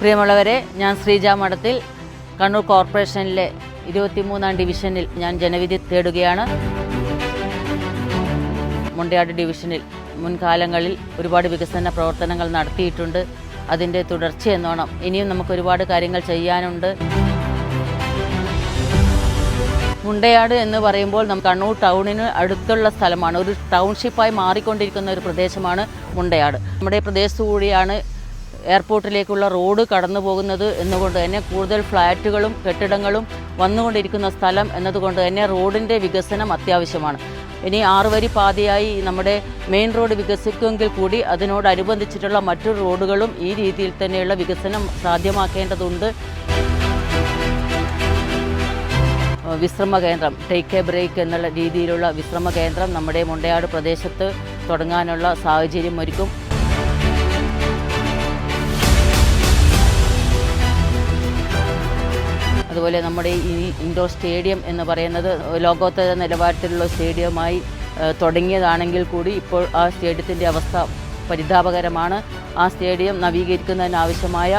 പ്രിയമുള്ളവരെ ഞാൻ ശ്രീജ മഠത്തിൽ കണ്ണൂർ കോർപ്പറേഷനിലെ ഇരുപത്തിമൂന്നാം ഡിവിഷനിൽ ഞാൻ ജനവിധി തേടുകയാണ്. മുണ്ടയാട് ഡിവിഷനിൽ മുൻകാലങ്ങളിൽ ഒരുപാട് വികസന പ്രവർത്തനങ്ങൾ നടത്തിയിട്ടുണ്ട്. അതിന്റെ തുടർച്ചയെന്നോണം ഇനിയും നമുക്ക് ഒരുപാട് കാര്യങ്ങൾ ചെയ്യാനുണ്ട്. മുണ്ടയാട് എന്ന് പറയുമ്പോൾ നമുക്ക് കണ്ണൂർ ടൗണിന് അടുത്തുള്ള സ്ഥലമാണ്. ഒരു ടൗൺഷിപ്പായി മാറിക്കൊണ്ടിരിക്കുന്ന ഒരു പ്രദേശമാണ് മുണ്ടയാട്. നമ്മുടെ പ്രദേശത്തു കൂടിയാണ് എയർപോർട്ടിലേക്കുള്ള റോഡ് കടന്നു പോകുന്നത് എന്നുകൊണ്ട് തന്നെ കൂടുതൽ ഫ്ലാറ്റുകളും കെട്ടിടങ്ങളും വന്നുകൊണ്ടിരിക്കുന്ന സ്ഥലം എന്നതുകൊണ്ട് തന്നെ റോഡിന്റെ വികസനം അത്യാവശ്യമാണ്. ഇനി ആറുവരി പാതയായി നമ്മുടെ മെയിൻ റോഡ് വികസിക്കുമെങ്കിൽ കൂടി അതിനോടനുബന്ധിച്ചിട്ടുള്ള മറ്റു റോഡുകളും ഈ രീതിയിൽ തന്നെയുള്ള വികസനം സാധ്യമാക്കേണ്ടതുണ്ട്. വിശ്രമ കേന്ദ്രം ടേക്ക് എ ബ്രേക്ക് എന്നുള്ള രീതിയിലുള്ള വിശ്രമ കേന്ദ്രം നമ്മുടെ മുണ്ടയാട് പ്രദേശത്ത് തുടങ്ങാനുള്ള സാഹചര്യം ഒരുക്കും അതുപോലെ നമ്മുടെ ഈ ഇൻഡോർ സ്റ്റേഡിയം എന്ന് പറയുന്നത് ലോകോത്തര നിലവാരത്തിലുള്ള സ്റ്റേഡിയമായി തുടങ്ങിയതാണെങ്കിൽ കൂടി ഇപ്പോൾ ആ സ്റ്റേഡിയത്തിന്റെ അവസ്ഥ പരിതാപകരമാണ്. ആ സ്റ്റേഡിയം നവീകരിക്കുന്നതിനാവശ്യമായ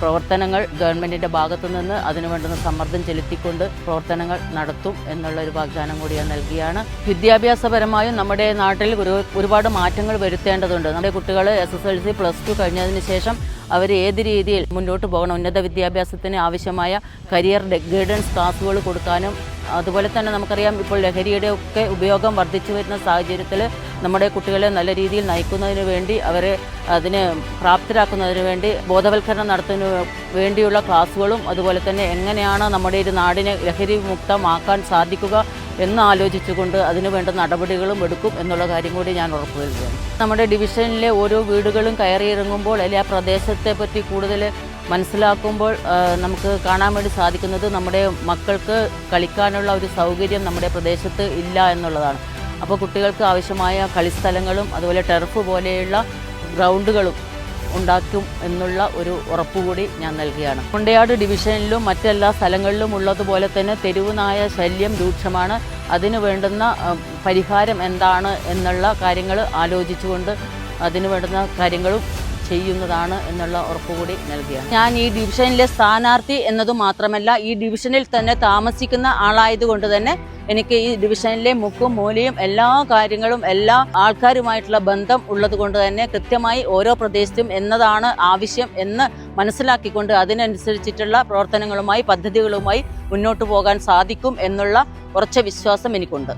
പ്രവർത്തനങ്ങൾ ഗവൺമെന്റിന്റെ ഭാഗത്തു നിന്ന് അതിനു വേണ്ടുന്ന സമ്മർദ്ദം ചെലുത്തിക്കൊണ്ട് പ്രവർത്തനങ്ങൾ നടത്തും എന്നുള്ള ഒരു വാഗ്ദാനം കൂടി ഞാൻ നൽകിയാണ്. വിദ്യാഭ്യാസപരമായും നമ്മുടെ നാട്ടിൽ ഒരു ഒരുപാട് മാറ്റങ്ങൾ വരുത്തേണ്ടതുണ്ട്. നമ്മുടെ കുട്ടികൾ S S L C plus two കഴിഞ്ഞതിന് ശേഷം അവർ ഏത് രീതിയിൽ മുന്നോട്ട് പോകണം? ഉന്നത വിദ്യാഭ്യാസത്തിന് ആവശ്യമായ കരിയർ ഗൈഡൻസ് ക്ലാസ്സുകൾ കൊടുക്കാനും അതുപോലെ തന്നെ നമുക്കറിയാം ഇപ്പോൾ ലഹരിയുടെ ഒക്കെ ഉപയോഗം വർദ്ധിച്ചു വരുന്ന സാഹചര്യത്തിൽ നമ്മുടെ കുട്ടികളെ നല്ല രീതിയിൽ നയിക്കുന്നതിന് വേണ്ടി അവരെ അതിന് പ്രാപ്തരാക്കുന്നതിന് വേണ്ടി ബോധവൽക്കരണം നടത്തുന്നതിന് വേണ്ടിയുള്ള ക്ലാസ്സുകളും അതുപോലെ തന്നെ എങ്ങനെയാണ് നമ്മുടെ ഒരു നാടിനെ ലഹരി മുക്തമാക്കാൻ സാധിക്കുക എന്നാലോചിച്ചുകൊണ്ട് അതിനു വേണ്ട നടപടികളും എടുക്കും എന്നുള്ള കാര്യം കൂടി ഞാൻ ഉറപ്പുവരുത്തുകയാണ് നമ്മുടെ ഡിവിഷനിലെ ഓരോ വീടുകളും കയറിയിറങ്ങുമ്പോൾ അല്ലെങ്കിൽ ആ പ്രദേശത്തെ പറ്റി കൂടുതൽ മനസ്സിലാക്കുമ്പോൾ നമുക്ക് കാണാൻ വേണ്ടി സാധിക്കുന്നത് നമ്മുടെ മക്കൾക്ക് കളിക്കാനുള്ള ഒരു സൗകര്യം നമ്മുടെ പ്രദേശത്ത് ഇല്ല എന്നുള്ളതാണ്. അപ്പോൾ കുട്ടികൾക്ക് ആവശ്യമായ കളിസ്ഥലങ്ങളും അതുപോലെ ടെർഫ് പോലെയുള്ള ഗ്രൗണ്ടുകളും ഉണ്ടാക്കും എന്നുള്ള ഒരു ഉറപ്പുകൂടി ഞാൻ നൽകുകയാണ്. മുണ്ടയാട് ഡിവിഷനിലും മറ്റെല്ലാ സ്ഥലങ്ങളിലും ഉള്ളതുപോലെ തന്നെ തെരുവുനായ ശല്യം രൂക്ഷമാണ്. അതിനു വേണ്ടുന്ന പരിഹാരം എന്താണ് എന്നുള്ള കാര്യങ്ങൾ ആലോചിച്ചുകൊണ്ട് അതിനു വേണ്ടുന്ന കാര്യങ്ങളും ചെയ്യുന്നതാണ് എന്നുള്ള ഉറപ്പുകൂടി നൽകുകയാണ് ഞാൻ ഈ ഡിവിഷനിലെ സ്ഥാനാർത്ഥി എന്നതു മാത്രമല്ല ഈ ഡിവിഷനിൽ തന്നെ താമസിക്കുന്ന ആളായതുകൊണ്ട് തന്നെ എനിക്ക് ഈ ഡിവിഷനിലെ മുക്കും മൂലയും എല്ലാ കാര്യങ്ങളും എല്ലാ ആൾക്കാരുമായിട്ടുള്ള ബന്ധം ഉള്ളത് കൊണ്ട് തന്നെ കൃത്യമായി ഓരോ പ്രദേശത്തും എന്നതാണ് ആവശ്യം എന്ന് മനസ്സിലാക്കിക്കൊണ്ട് അതിനനുസരിച്ചിട്ടുള്ള പ്രവർത്തനങ്ങളുമായി പദ്ധതികളുമായി മുന്നോട്ട് പോകാൻ സാധിക്കും എന്നുള്ള ഉറച്ച വിശ്വാസം എനിക്കുണ്ട്.